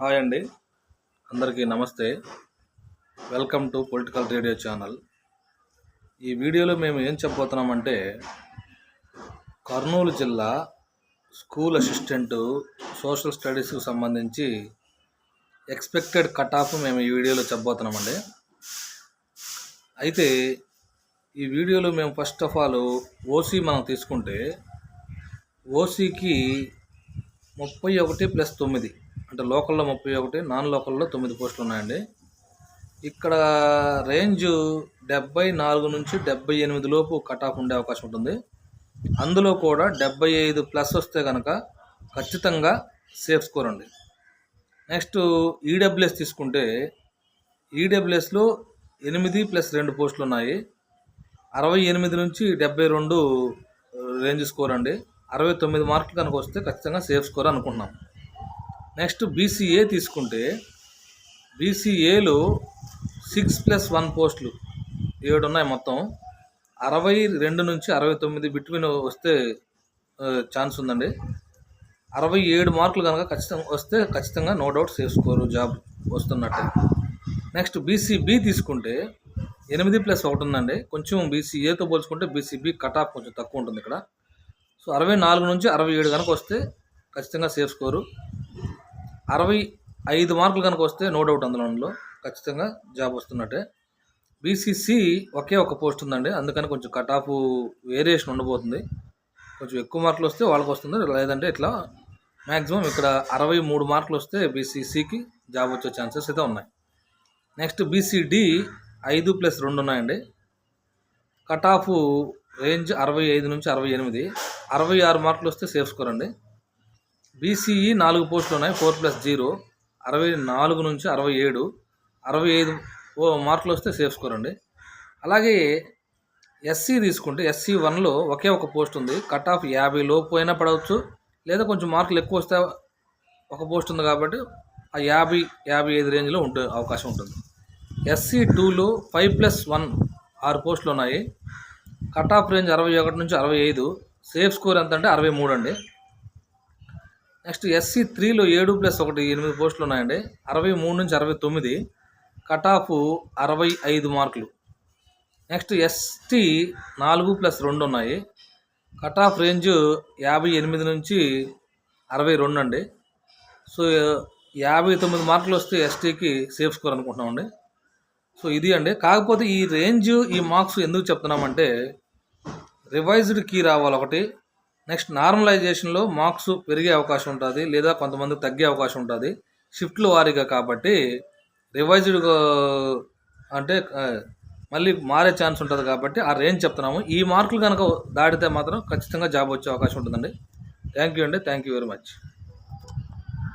Hi అండి. అందరికీ నమస్తే. Welcome to political radio channel. ఈ వీడియోలో మేము ఏం చెప్పబోతున్నామంటే కర్నూలు జిల్లా స్కూల్ అసిస్టెంట్ సోషల్ స్టడీస్కి సంబంధించి ఎక్స్పెక్టెడ్ కట్ ఆఫ్ మేము ఈ వీడియోలో చెప్పబోతున్నామండి. అయితే ఈ వీడియోలో మేము ఫస్ట్ ఆఫ్ ఆల్ ఓసీ మనం తీసుకుంటే ఓసీకి ముప్పై ఒకటి ప్లస్ తొమ్మిది అంటే లోకల్లో ముప్పై ఒకటి నాన్ లోకల్లో తొమ్మిది పోస్టులు ఉన్నాయండి. ఇక్కడ రేంజ్ డెబ్బై నాలుగు నుంచి డెబ్బై ఎనిమిది లోపు కట్ ఆఫ్ ఉండే అవకాశం ఉంటుంది. అందులో కూడా డెబ్బై ఐదు ప్లస్ వస్తే కనుక ఖచ్చితంగా సేఫ్ స్కోర్ అండి. నెక్స్ట్ ఈడబ్ల్యూఎస్ తీసుకుంటే ఈడబ్ల్యూఎస్లో ఎనిమిది ప్లస్ రెండు పోస్టులు ఉన్నాయి. అరవై ఎనిమిది నుంచి డెబ్బై రెండు uh, రేంజ్ స్కోర్ అండి. అరవై తొమ్మిది మార్కులు కనుక వస్తే ఖచ్చితంగా సేఫ్ స్కోర్ అనుకుంటున్నాం. నెక్స్ట్ బీసీఏ తీసుకుంటే బీసీఏలో సిక్స్ ప్లస్ వన్ పోస్టులు ఏడు ఉన్నాయి మొత్తం. అరవై రెండు నుంచి అరవై తొమ్మిది బిట్వీన్ వస్తే ఛాన్స్ ఉందండి. అరవై ఏడు మార్కులు కనుక ఖచ్చితంగా వస్తే ఖచ్చితంగా no doubt safe score job వస్తున్నట్టే. Next BCB తీసుకుంటే ఎనిమిది ప్లస్ ఒకటి ఉందండి. కొంచెం బీసీఏతో పోల్చుకుంటే బీసీబీ కట్ ఆఫ్ కొంచెం తక్కువ ఉంటుంది ఇక్కడ. సో అరవై నాలుగు నుంచి అరవై ఏడు కనుక వస్తే ఖచ్చితంగా సేఫ్ స్కోరు. అరవై ఐదు మార్కులు కనుక వస్తే నో డౌట్ అందులో ఖచ్చితంగా జాబ్ వస్తున్నట్టే. బీసీసీ ఒకే ఒక పోస్ట్ ఉందండి. అందుకని కొంచెం కట్ ఆఫ్ వేరియేషన్ ఉండబోతుంది. కొంచెం ఎక్కువ మార్కులు వస్తే వాళ్ళకి వస్తుంది. లేదంటే ఇట్లా మ్యాక్సిమం ఇక్కడ అరవై మూడు మార్కులు వస్తే బీసీసీకి జాబ్ వచ్చే ఛాన్సెస్ అయితే ఉన్నాయి. నెక్స్ట్ బీసీడి ఐదు ప్లస్ రెండు ఉన్నాయండి. కట్ ఆఫ్ రేంజ్ అరవై ఐదు నుంచి అరవై ఎనిమిది. అరవై ఆరు మార్కులు వస్తే సేఫ్ స్కోర్ అండి. బీసీఈ నాలుగు పోస్టులు ఉన్నాయి. ఫోర్ ప్లస్ జీరో అరవై నాలుగు నుంచి అరవై ఏడు. అరవై ఐదు ఓ మార్కులు వస్తే సేఫ్ స్కోర్ అండి. అలాగే ఎస్సీ తీసుకుంటే ఎస్సీ వన్లో ఒకే ఒక పోస్ట్ ఉంది. కట్ ఆఫ్ యాభై లోపు అయినా పడవచ్చు. లేదా కొంచెం మార్కులు ఎక్కువ వస్తే ఒక పోస్ట్ ఉంది కాబట్టి ఆ యాభై యాభై ఐదు రేంజ్లో ఉండే అవకాశం ఉంటుంది. ఎస్సీ టూలో ఫైవ్ ప్లస్ వన్ ఆరు పోస్టులు ఉన్నాయి. కట్ ఆఫ్ రేంజ్ అరవై ఒకటి నుంచి అరవై ఐదు. సేఫ్ స్కోర్ ఎంత అంటే అరవై మూడు అండి. నెక్స్ట్ ఎస్సీ త్రీలో ఏడు ప్లస్ ఒకటి ఎనిమిది పోస్టులు ఉన్నాయండి. అరవై మూడు నుంచి అరవై తొమ్మిది. కట్ ఆఫ్ అరవై ఐదు మార్కులు. నెక్స్ట్ ఎస్టీ నాలుగు ప్లస్ రెండు ఉన్నాయి. కట్ ఆఫ్ రేంజ్ యాభై ఎనిమిది నుంచి అరవై రెండు అండి. సో యాభై తొమ్మిది మార్కులు వస్తే ఎస్టీకి సేఫ్ స్కోర్ అనుకుంటున్నామండి సో ఇది అండి. కాకపోతే ఈ రేంజ్ ఈ మార్క్స్ ఎందుకు చెప్తున్నామంటే రివైజ్డ్ కీ రావాలి ఒకటి. నెక్స్ట్ నార్మలైజేషన్లో మార్క్స్ పెరిగే అవకాశం ఉంటుంది లేదా కొంతమంది తగ్గే అవకాశం ఉంటుంది. షిఫ్ట్లు వారీగా కాబట్టి రివైజ్డ్ అంటే మళ్ళీ మారే ఛాన్స్ ఉంటుంది కాబట్టి ఆ రేంజ్ చెప్తున్నాము. ఈ మార్కులు కనుక దాటితే మాత్రం ఖచ్చితంగా జాబ్ వచ్చే అవకాశం ఉంటుందండి. థ్యాంక్ యూ అండి. Thank you very much.